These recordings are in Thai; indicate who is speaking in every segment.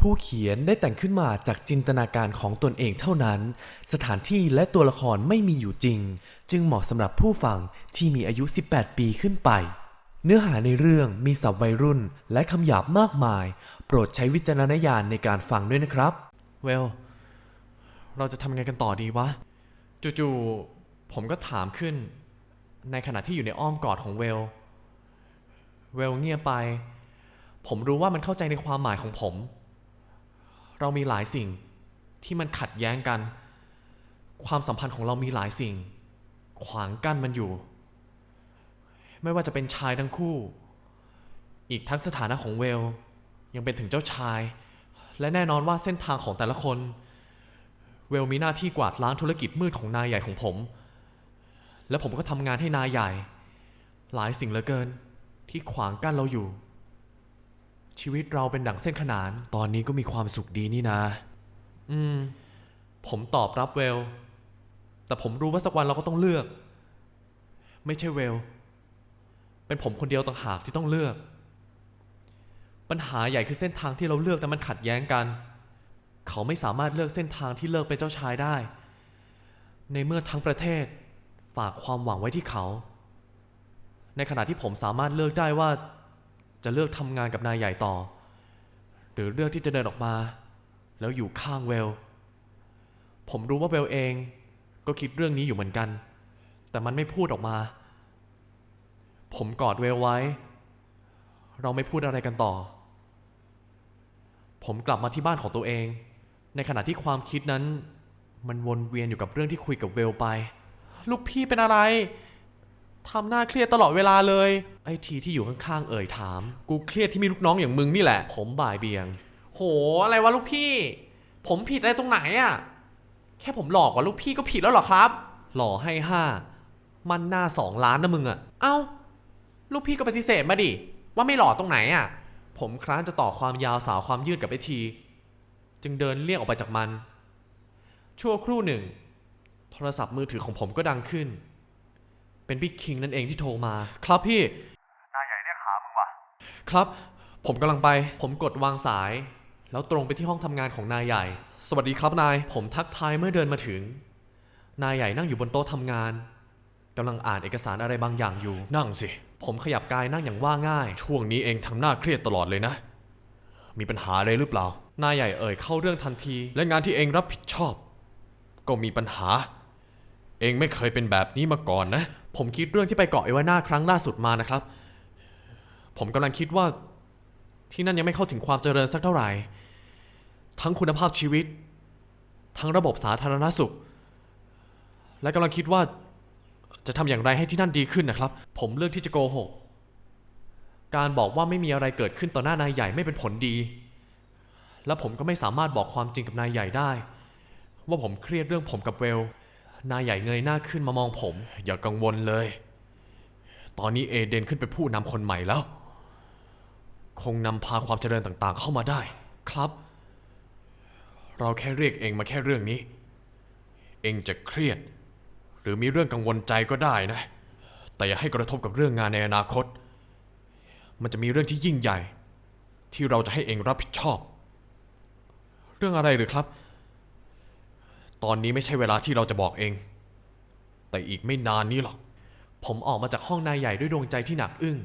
Speaker 1: ผู้เขียนได้แต่งขึ้นมาจากจินตนาการของตนเองเท่านั้น สถานที่และตัวละครไม่มีอยู่จริง จึงเหมาะสำหรับผู้ฟังที่มีอายุ 18 ปีขึ้นไป เนื้อหาในเรื่องมีศัพท์วัยรุ่นและคำหยาบมากมาย โปรดใช้วิจารณญาณในการฟังด้วยนะครับ เวล เราจะทำไงกันต่อดีวะ จู่ๆ ผมก็ถามขึ้น ในขณะที่อยู่ในอ้อมกอดของเวล เวลเงียบไป ผมรู้ว่ามันเข้าใจในความหมายของผม เรามีหลายสิ่งที่มันขัดแย้งกัน ความสัมพันธ์ของเรามีหลายสิ่ง ขวางกั้นมันอยู่ ไม่ว่าจะเป็นชายทั้งคู่ อีกทั้งสถานะของเวล ยังเป็นถึงเจ้าชาย และแน่นอนว่าเส้นทางของแต่ละคน เวลมีหน้าที่กวาดล้างธุรกิจมืดของนายใหญ่ของผม และผมก็ทำงานให้นายใหญ่ หลายสิ่งเหลือเกินที่ขวางกั้นเราอยู่ ชีวิตเราเป็นดั่งเส้นขนาน ตอนนี้ก็มีความสุขดีนี่นะ อืม ผมตอบรับเวล แต่ผมรู้ว่าสักวันเราก็ต้องเลือก ไม่ใช่เวล เป็นผมคนเดียวต่างหากที่ต้องเลือก ปัญหาใหญ่คือเส้นทางที่เราเลือกนั้นมันขัดแย้งกัน เขาไม่สามารถเลือกเส้นทางที่เลิกเป็นเจ้าชายได้ ในเมื่อทั้งประเทศฝากความหวังไว้ที่เขา ในขณะที่ผมสามารถเลือกได้ว่า จะเลือกทำงานกับนายใหญ่ต่อ หรือเลือกที่จะเดินออกมา แล้วอยู่ข้างเวล ผมรู้ว่าเวลเองก็คิดเรื่องนี้อยู่เหมือนกัน แต่มันไม่พูดออกมา ผมกอดเวลไว้ เราไม่พูดอะไรกันต่อ ผมกลับมาที่บ้านของตัวเอง ในขณะที่ความคิดนั้น มันวนเวียนอยู่กับเรื่องที่คุยกับเวลไป ลูกพี่เป็นอะไร ทำหน้าเครียดตลอดเวลาเลย ไอ้ทีที่อยู่ข้างๆเอ่ยถาม กูเครียดที่มีลูกน้องอย่างมึงนี่แหละ ผมบ่ายเบียง โห อะไรวะลูกพี่ ผมผิดอะไรตรงไหนอะแค่ผมหลอกว่าลูกพี่ก็ผิดแล้วเหรอครับ หล่อให้ห้า มันหน้าสองล้านนะมึงอะเอ้า ลูกพี่ก็ปฏิเสธมาดิ ว่าไม่หล่อตรงไหนอะผมคร้านจะต่อความยาวสาวความยืดกับไอ้ที จึงเดินเลี่ยงออกไปจากมัน ชั่วครู่หนึ่ง โทรศัพท์มือถือของผมก็ดังขึ้น เป็นพี่คิงนั่นเองที่โทรมา ครับพี่
Speaker 2: นายใหญ่เรียกหามึงว่ะ
Speaker 1: ครับ ผมกำลังไป ผมกดวางสาย แล้วตรงไปที่ห้องทำงานของนายใหญ่ สวัสดีครับนาย ผมทักทายเมื่อเดินมาถึง นายใหญ่นั่งอยู่บนโต๊ะทำงานกำลังอ่านเอกสารอะไรบางอย่างอยู่ นั่งสิ ผมขยับกายนั่งอย่างว่าง่าย ช่วงนี้เองทำหน้าเครียดตลอดเลยนะ มีปัญหาอะไรหรือเปล่า นายใหญ่เอ่ยเข้าเรื่องทันที และงานที่เองรับผิดชอบ ก็มีปัญหา เองไม่เคยเป็นแบบนี้มาก่อนนะ ผมคิดเรื่องที่ไปเกาะเอวาน่าครั้งล่าสุดมานะครับ ผมกำลังคิดว่าที่นั่นยังไม่เข้าถึงความเจริญสักเท่าไหร่ ทั้งคุณภาพชีวิต ทั้งระบบสาธารณสุข และกำลังคิดว่าจะทำอย่างไรให้ที่นั่นดีขึ้นนะครับ ผมเลือกที่จะโกหก การบอกว่าไม่มีอะไรเกิดขึ้นต่อหน้านายใหญ่ไม่เป็นผลดี และผมก็ไม่สามารถบอกความจริงกับนายใหญ่ได้ ว่าผมเครียดเรื่องผมกับเวล นายใหญ่เงยหน้าขึ้นมามองผม อย่ากังวลเลย ตอนนี้เอเดนขึ้นเป็นผู้นำคนใหม่แล้ว คงนำพาความเจริญต่างๆเข้ามาได้ ครับ เราแค่เรียกเองมาแค่เรื่องนี้ เองจะเครียด หรือมีเรื่องกังวลใจก็ได้นะ แต่อย่าให้กระทบกับเรื่องงานในอนาคต มันจะมีเรื่องที่ยิ่งใหญ่ ที่เราจะให้เองรับผิดชอบ เรื่องอะไรหรือครับ ตอนนี้ไม่ใช่เวลาที่เราจะบอกเอง แต่อีกไม่นานนี้หรอก ผมออกมาจากห้องนายใหญ่ด้วยดวงใจที่หนักอึ้ง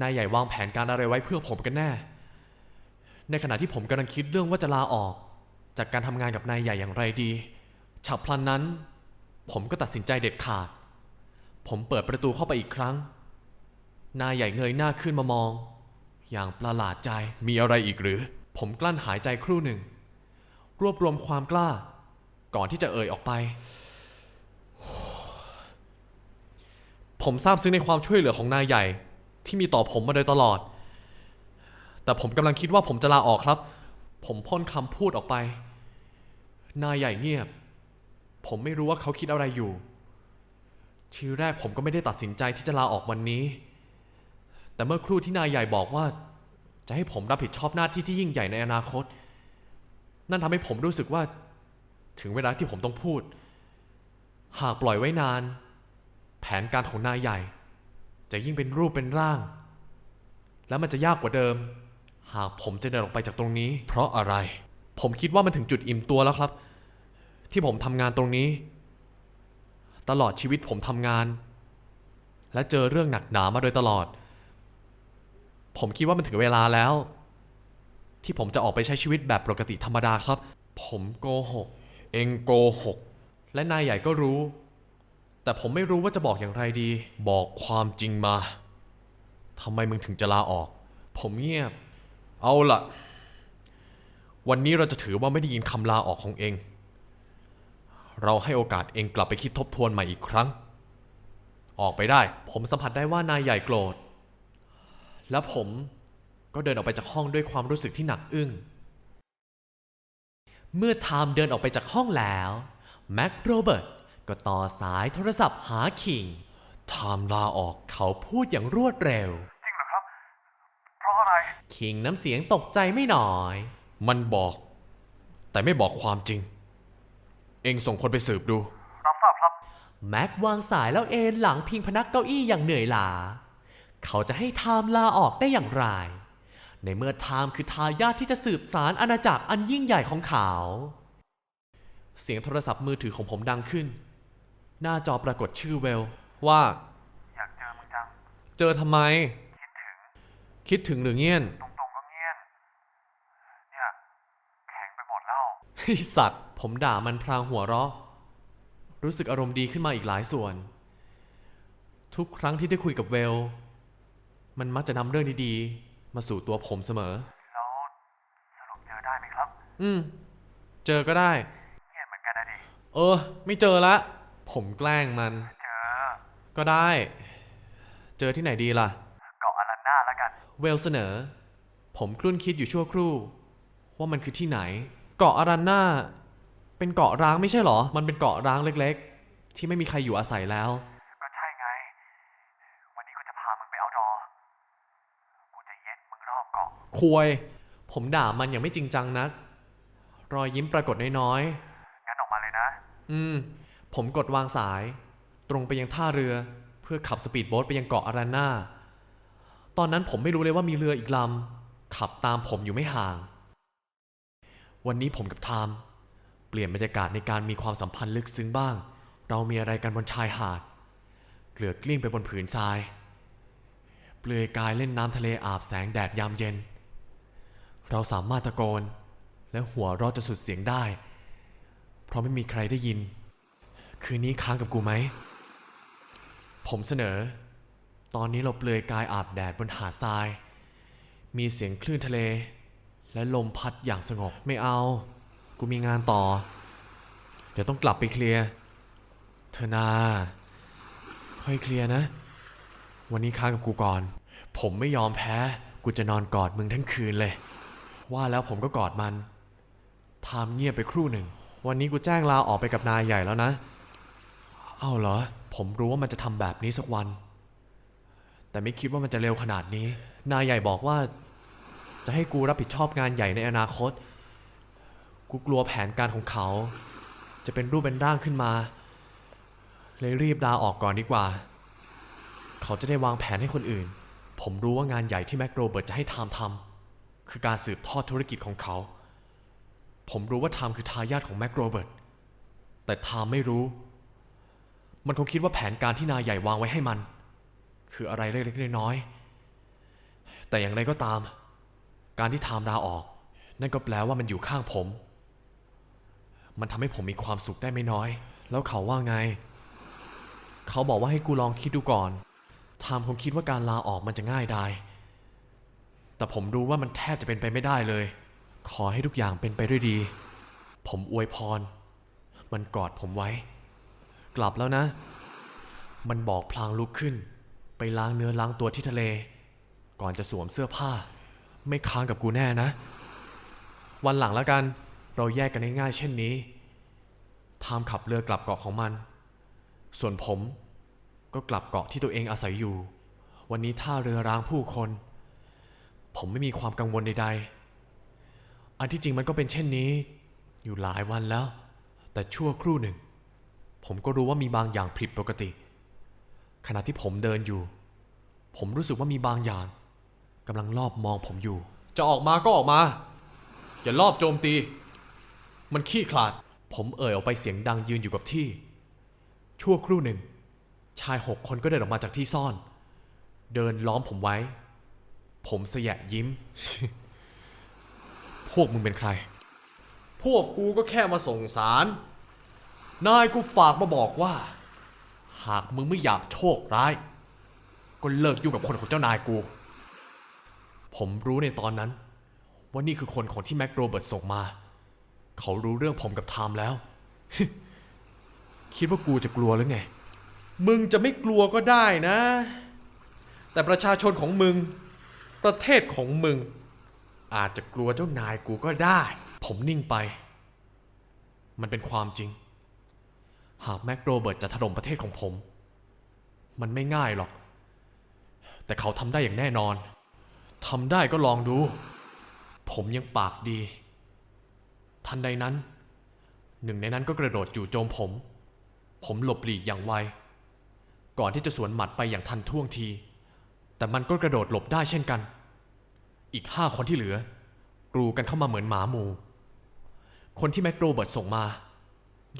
Speaker 1: นายใหญ่วางแผนการอะไรไว้เพื่อผมกันแน่ ในขณะที่ผมกำลังคิดเรื่องว่าจะลาออก จากการทำงานกับนายใหญ่อย่างไรดี ฉับพลันนั้น ผมก็ตัดสินใจเด็ดขาด ผมเปิดประตูเข้าไปอีกครั้ง นายใหญ่เงยหน้าขึ้นมามอง อย่างประหลาดใจ มีอะไรอีกหรือ ผมกลั้นหายใจครู่หนึ่ง รวบรวมความกล้า ก่อนที่จะเอ่ยออกไป ผมซาบซึ้งในความช่วยเหลือของนายใหญ่ ที่มีต่อผมมาโดยตลอด แต่ผมกำลังคิดว่าผมจะลาออกครับ ผมพ่นคำพูดออกไป นายใหญ่เงียบ ผมไม่รู้ว่าเขาคิดอะไรอยู่ ทีแรกผมก็ไม่ได้ตัดสินใจที่จะลาออกวันนี้ แต่เมื่อครู่ที่นายใหญ่บอกว่า จะให้ผมรับผิดชอบหน้าที่ที่ยิ่งใหญ่ในอนาคต นั่นทำให้ผมรู้สึกว่า ถึงเวลาที่ผมต้องพูด หากปล่อยไว้นาน แผนการของนายใหญ่ จะยิ่งเป็นรูปเป็นร่าง และมันจะยากกว่าเดิม หากผมจะเดินออกไปจากตรงนี้ เพราะอะไร ผมคิดว่ามันถึงจุดอิ่มตัวแล้วครับ ที่ผมทำงานตรงนี้ ตลอดชีวิตผมทำงาน และเจอเรื่องหนักหนามาโดยตลอด ผมคิดว่ามันถึงเวลาแล้ว ที่ผมจะออกไปใช้ชีวิตแบบปกติธรรมดาครับ ผมโกหก เองโกหก และนายใหญ่ก็รู้ แต่ผมไม่รู้ว่าจะบอกอย่างไรดี บอกความจริงมาทำไมมึงถึงจะลาออก ผมเงียบ เอาล่ะวันนี้เราจะถือว่าไม่ได้ยินคำลาออกของเอง เราให้โอกาสเองกลับไปคิดทบทวนใหม่อีกครั้ง ออกไปได้ ผมสัมผัสได้ว่านายใหญ่โกรธ และผมก็เดินออกไปจากห้องด้วยความรู้สึกที่หนักอึ้ง เมื่อไทม์เดินออกไปจากห้องแล้ว แม็กโรเบิร์ตก็ต่อสายโทรศัพท์หาคิงไทม์ลาออกเขาพูดอย่างรวดเร็ว
Speaker 2: จริงเหรอครับ เพราะอะไร
Speaker 1: คิงน้ำเสียงตกใจไม่น้อย มันบอก แต่ไม่บอกความจริง เองส่งคนไปสืบดู
Speaker 2: รับทราบครับ
Speaker 1: แม็กวางสายแล้วเอนหลังพิงพนักเก้าอี้อย่างเหนื่อยล้า เขาจะให้ไทม์ลาออกได้อย่างไร ในเมื่อไทม์คือทายาทที่จะสืบสารอาณาจักรอันยิ่งใหญ่ของเขา เสียงโทรศัพท์มือถือของผมดังขึ้น หน้าจอปรากฏชื่อเวลว่า
Speaker 2: อยากเจอมึงจัง
Speaker 1: เจอทำไม
Speaker 2: คิดถึง
Speaker 1: คิดถึงหรือเงียน
Speaker 2: ตรงๆก็เงียน เนี่ยแข็งไปหมดแล้ว
Speaker 1: ไอสัตว์ ผมด่ามันพรางหัวเราะ รู้สึกอารมณ์ดีขึ้นมาอีกหลายส่วน ทุกครั้งที่ได้คุยกับเวล มันมักจะนำเรื่องดีๆ มาสู่ตัวผมเสมอ
Speaker 2: แล้วสรุปเจอได้ไหมครับ
Speaker 1: อืม เจอก็ได้
Speaker 2: เงียบเหมือนกันนะดิ
Speaker 1: เออ ไม่เจอละ ผมแกล้งมัน
Speaker 2: เจอ
Speaker 1: ก็ได้ เจอที่ไหนดีล่ะ
Speaker 2: เกาะอารันน่าแล้วกัน
Speaker 1: เวลเสนอ ผมคลุ่นคิดอยู่ชั่วครู่ ว่ามันคือที่ไหน เกาะอารันนาเป็นเกาะร้างไม่ใช่เหรอ มันเป็นเกาะร้างเล็ก ๆ ที่ไม่มีใครอยู่อาศัยแล้ว
Speaker 2: ก็ใช่ไง วันนี้กูจะพามึงไปเอาดอ กูจะเย็ดมึงรอบเกาะ
Speaker 1: ควยผมด่ามันอย่างไม่จริงจังนัก รอยยิ้มปรากฏน้อย
Speaker 2: งั้นออกมาเลยนะ
Speaker 1: ๆอืม ผมกดวางสาย ตรงไปยังท่าเรือ เพื่อขับสปีดโบ๊ทไปยังเกาะอารันนาตอนนั้นผมไม่รู้เลยว่ามีเรืออีกลำ ขับตามผมอยู่ไม่ห่าง วันนี้ผมกับไทม์เปลี่ยนบรรยากาศในการมีความสัมพันธ์ลึกซึ้งบ้าง เรามีอะไรกันบนชายหาด เกลือกกลิ้งไปบนผืนทราย เปลือยกายเล่นน้ำทะเลอาบแสงแดดยามเย็น เราสามารถตะโกน และหัวเราะจนสุดเสียงได้ เพราะไม่มีใครได้ยิน คืนนี้ค้างกับกูไหม ผมเสนอ ตอนนี้เราเปลือยกายอาบแดดบนหาดทราย มีเสียงคลื่นทะเล และลมพัดอย่างสงบไม่เอา กูมีงานต่อ เดี๋ยวต้องกลับไปเคลียร์เธอนาค่อยเคลียร์นะ วันนี้ค้างกับกูก่อน ผมไม่ยอมแพ้ กูจะนอนกอดมึงทั้งคืนเลย ว่าแล้วผมก็กอดมันทามเงียบไปครู่หนึ่ง วันนี้กูแจ้งลาออกไปกับนายใหญ่แล้วนะ เอาเหรอ ผมรู้ว่ามันจะทำแบบนี้สักวัน แต่ไม่คิดว่ามันจะเร็วขนาดนี้ นายใหญ่บอกว่า จะให้กูรับผิดชอบงานใหญ่ในอนาคต กูกลัวแผนการของเขา จะเป็นรูปเป็นร่างขึ้นมา เลยรีบลาออกก่อนดีกว่า เขาจะได้วางแผนให้คนอื่น ผมรู้ว่างานใหญ่ที่แม็กโรเบิร์ตจะให้ไทม์ทำ คือการสืบทอดธุรกิจของเขา ผมรู้ว่าไทม์คือทายาทของแม็กโรเบิร์ต แต่ไทม์ไม่รู้ มันคงคิดว่าแผนการที่นายใหญ่วางไว้ให้มัน คืออะไรเล็กๆน้อยๆ แต่อย่างไรก็ตาม การที่ไทม์ลาออก นั่นก็แปลว่ามันอยู่ข้างผม มันทำให้ผมมีความสุขได้ไม่น้อย แล้วเขาว่าไง
Speaker 3: เขาบอกว่าให้กูลองคิดดูก่อนไทม์คงคิดว่าการลาออกมันจะง่ายได้ แต่ผมรู้ว่ามันแทบจะเป็นไปไม่ได้เลย ขอให้ทุกอย่างเป็นไปด้วยดี ผมอวยพร มันกอดผมไว้ กลับแล้วนะ มันบอกพลางลุกขึ้น ไปล้างเนื้อล้างตัวที่ทะเล ก่อนจะสวมเสื้อผ้า ไม่ค้างกับกูแน่นะ วันหลังแล้วกัน เราแยกกันง่ายๆเช่นนี้ทามขับเรือกลับเกาะของมัน ส่วนผมก็กลับเกาะที่ตัวเองอาศัยอยู่ วันนี้ท่าเรือร้างผู้คน ผมไม่มีความกังวลใดๆ อันที่จริงมันก็เป็นเช่นนี้ อยู่หลายวันแล้ว แต่ชั่วครู่หนึ่ง ผมก็รู้ว่ามีบางอย่างผิดปกติ ขณะที่ผมเดินอยู่ ผมรู้สึกว่ามีบางอย่างกำลังลอบมองผมอยู่ จะออกมาก็ออกมา อย่าลอบโจมตี มันขี้ขลาด ผมเอ่ยออกไปเสียงดังยืนอยู่กับที่ ชั่วครู่หนึ่ง ชายหกคนก็เดินออกมาจากที่ซ่อน เดินล้อมผมไว้ ผมเสยะยิ้ม พวกมึงเป็นใคร พวกกูก็แค่มาส่งสาร นายกูฝากมาบอกว่า หากมึงไม่อยากโชคร้าย ก็เลิกยุ่งกับคนของเจ้านายกู ผมรู้ในตอนนั้น ว่านี่คือคนของที่แม็กโรเบิร์ตส่งมา เขารู้เรื่องผมกับไทม์แล้ว คิดว่ากูจะกลัวหรือไง มึงจะไม่กลัวก็ได้นะ แต่ประชาชนของมึง ประเทศของมึง อาจจะกลัวเจ้านายกูก็ได้ ผมนิ่งไป มันเป็นความจริง หากแม็กโรเบิร์ตจะถล่มประเทศของผม มันไม่ง่ายหรอก แต่เขาทำได้อย่างแน่นอนทำได้ก็ลองดู ผมยังปากดี ทันใดนั้น หนึ่งในนั้นก็กระโดดจู่โจมผม ผมหลบหลีกอย่างไว ก่อนที่จะสวนหมัดไปอย่างทันท่วงที แต่มันก็กระโดดหลบได้เช่นกัน อีกห้าคนที่เหลือกรูกันเข้ามาเหมือนหมาหมู คนที่แม็กโรเบิร์ตส่งมา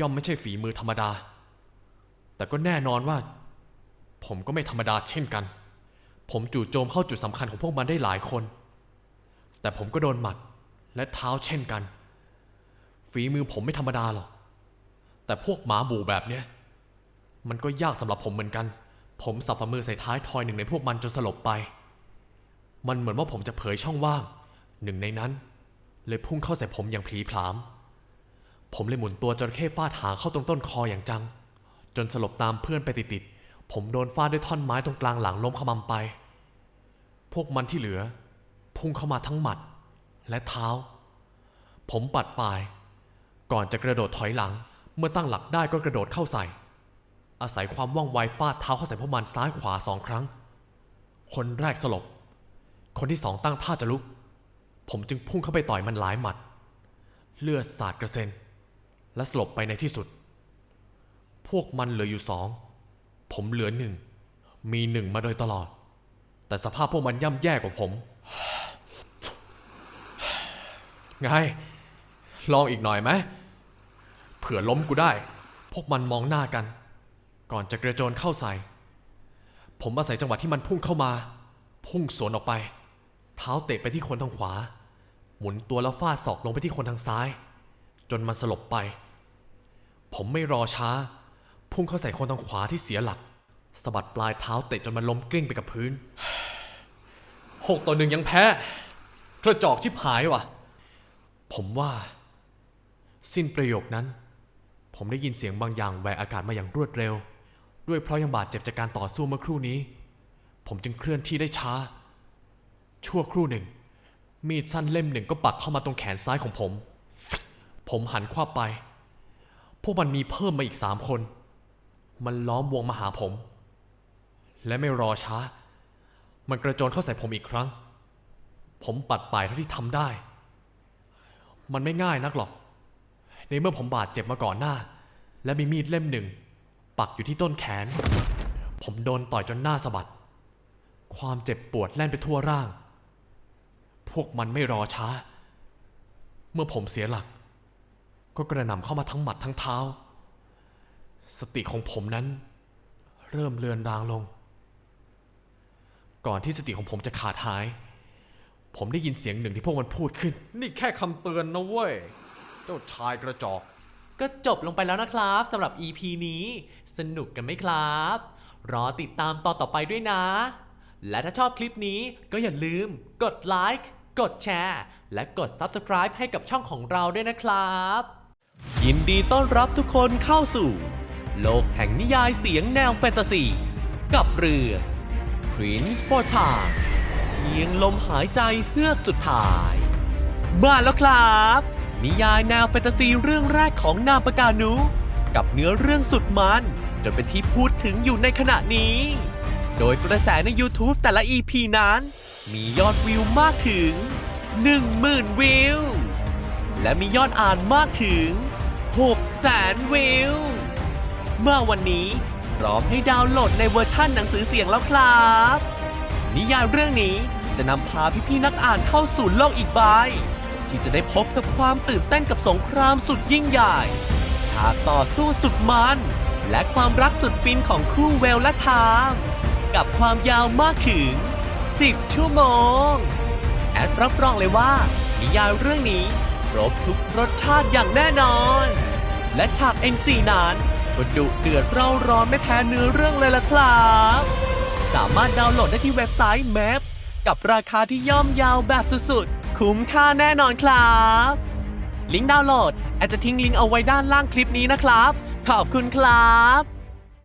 Speaker 3: ย่อมไม่ใช่ฝีมือธรรมดา แต่ก็แน่นอนว่า ผมก็ไม่ธรรมดาเช่นกัน ผมจู่โจมเข้าจุดสำคัญของพวกมันได้หลายคน แต่ผมก็โดนหมัดและเท้าเช่นกัน ฝีมือผมไม่ธรรมดาหรอก แต่พวกหมาบูแบบเนี้ย มันก็ยากสำหรับผมเหมือนกัน ผมสับฝ่ามือใส่ท้ายทอยหนึ่งในพวกมันจนสลบไป มันเหมือนว่าผมจะเผยช่องว่าง หนึ่งในนั้น เลยพุ่งเข้าใส่ผมอย่างพลีพราม ผมเลยหมุนตัวจระเข้ฟาดหางเข้าตรงต้นคออย่างจัง จนสลบตามเพื่อนไปติดๆผมโดนฟาดด้วยท่อนไม้ตรงกลางหลังล้มขมำไป พวกมันที่เหลือ พุ่งเข้ามาทั้งหมัด และเท้า ผมปัดปลาย ก่อนจะกระโดดถอยหลัง เมื่อตั้งหลักได้ก็กระโดดเข้าใส่ อาศัยความว่องไวฟาดเท้าเข้าใส่พวกมันซ้ายขวาสองครั้ง คนแรกสลบ คนที่สองตั้งท่าจะลุก ผมจึงพุ่งเข้าไปต่อยมันหลายหมัด เลือดสาดกระเซ็น และสลบไปในที่สุด พวกมันเหลืออยู่สอง ผมเหลือหนึ่ง มีหนึ่งมาโดยตลอด แต่สภาพพวกมันย่ำแย่กว่าผม ไง ลองอีกหน่อยไหม เผื่อล้มกูได้ พวกมันมองหน้ากัน ก่อนจะกระโจนเข้าใส่ ผมอาศัยจังหวะที่มันพุ่งเข้ามา พุ่งสวนออกไป เท้าเตะไปที่คนทางขวา หมุนตัวแล้วฟาดศอกลงไปที่คนทางซ้าย จนมันสลบไป ผมไม่รอช้า พุ่งเข้าใส่คนทางขวาที่เสียหลักสะบัดปลายเท้าเตะจนมันล้มกลิ้งไปกับพื้นหกต่อหนึ่งยังแพ้ กระจอกชิบหายว่ะ ผมว่า สิ้นประโยคนั้น ผมได้ยินเสียงบางอย่างแหวกอากาศมาอย่างรวดเร็ว ด้วยเพราะยังบาดเจ็บจากการต่อสู้เมื่อครู่นี้ ผมจึงเคลื่อนที่ได้ช้า ชั่วครู่หนึ่ง มีดสั้นเล่มหนึ่งก็ปักเข้ามาตรงแขนซ้ายของผม ผมหันขว้าไป พวกมันมีเพิ่มมาอีกสามคน มันล้อมวงมาหาผม และไม่รอช้า มันกระโจนเข้าใส่ผมอีกครั้ง ผมปัดป่ายเท่าที่ทำได้ มันไม่ง่ายนักหรอก ในเมื่อผมบาดเจ็บมาก่อนหน้า และมีมีดเล่มหนึ่ง ปักอยู่ที่ต้นแขน ผมโดนต่อยจนหน้าสะบัดความเจ็บปวดแล่นไปทั่วร่าง พวกมันไม่รอช้า เมื่อผมเสียหลัก ก็กระหน่ำเข้ามาทั้งหมัดทั้งเท้า สติของผมนั้น เริ่มเลือนรางลง ก่อนที่สติของผมจะขาดหาย ผมได้ยินเสียงหนึ่งที่พวกมันพูดขึ้น นี่แค่คำเตือนนะเว้ย เจ้าชายกระจอก
Speaker 1: ก็จบลงไปแล้วนะครับสำหรับ EP นี้ สนุกกันไหมครับ รอติดตามตอนต่อไปด้วยนะ และถ้าชอบคลิปนี้ก็อย่าลืมกดไลค์ กดแชร์ และกด Subscribe ให้กับช่องของเราด้วยนะครับ ยินดีต้อนรับทุกคนเข้าสู่ โลกแห่งนิยายเสียงแนวแฟนตาซี กับเรือ Prince for Time เพียงลมหายใจเฮือกสุดท้าย มาแล้วครับ นิยายแนวแฟนตาซีเรื่องแรกของนามปากานุ กับเนื้อเรื่องสุดมัน จนเป็นที่พูดถึงอยู่ในขณะนี้ โดยกระแสใน YouTube แต่ละ EP นั้น มียอดวิวมากถึง 10,000 วิว และมียอดอ่านมากถึง6แสนวิว เมื่อวันนี้พร้อมให้ดาวน์โหลดในเวอร์ชั่นหนังสือเสียงแล้วครับ นิยายเรื่องนี้จะนำพาพี่ๆนักอ่านเข้าสู่โลกอีกใบที่จะได้พบกับความตื่นเต้นกับสงครามสุดยิ่งใหญ่ ฉากต่อสู้สุดมัน และความรักสุดฟินของคู่เวลและทาม กับความยาวมากถึง 10 ชั่วโมง แอดรับรองเลยว่า นิยายเรื่องนี้ครบทุกรสชาติอย่างแน่นอน และฉาก NC นั้นก็ดุเดือดเร่าร้อนไม่แพ้เนื้อเรื่องเลยล่ะครับ สามารถดาวน์โหลดได้ที่เว็บไซต์ Map กับราคาที่ย่อมยาวแบบสุดๆ คุ้มค่าแน่นอนครับ ลิงก์ดาวน์โหลดแอดจะทิ้งลิงก์เอาไว้ด้านล่างคลิปนี้นะครับ ขอบคุณครับ